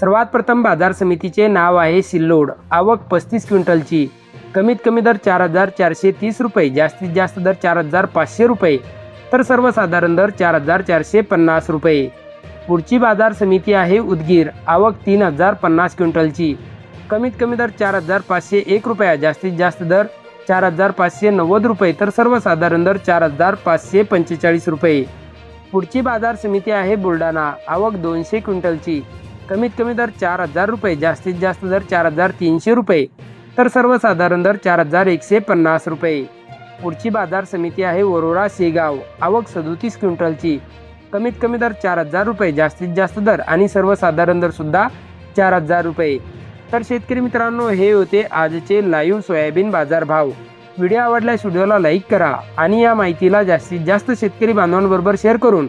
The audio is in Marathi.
सर्वात प्रथम बाजार समितीचे नाव आहे सिल्लोड. आवक पस्तीस क्विंटलची. कमीत कमी दर चार हजार चारशे तीस रुपये जास्तीत जास्त दर चार हजार पाचशे रुपये तर सर्वसाधारण दर चार हजार चारशे पन्नास रुपये. पुढची बाजार समिती आहे उदगीर. आवक तीन हजार पन्नास क्विंटलची. कमीत कमी दर चार हजार पाचशे एक रुपया जास्तीत जास्त दर चार हजार पाचशे नव्वद रुपये तर सर्वसाधारण दर चार हजार पाचशे पंचेचाळीस रुपये. पुढची बाजार समिती आहे बुलढाणा. आवक दोनशे क्विंटलची. कमीत कमी दर चार हजार रुपये जास्तीत जास्त दर चार हजार तीनशे रुपये. तर सर्वसाधारण दर चार हजार एकशे पन्नास रुपये. पुढची बाजार समिती आहे वरोरा शेगाव. आवक सदोतीस क्विंटलची. कमीत कमी दर चार हजार रुपये जास्तीत जास्त दर आणि सर्वसाधारण दर सुद्धा चार हजार रुपये. तर शेतकरी मित्रांनो हे होते आजचे लाईव्ह सोयाबीन बाजार भाव व्हिडिओ आवडल्यास व्हिडिओला लाईक करा आणि या माहितीला जास्तीत जास्त शेतकरी बांधवांबरोबर शेअर करून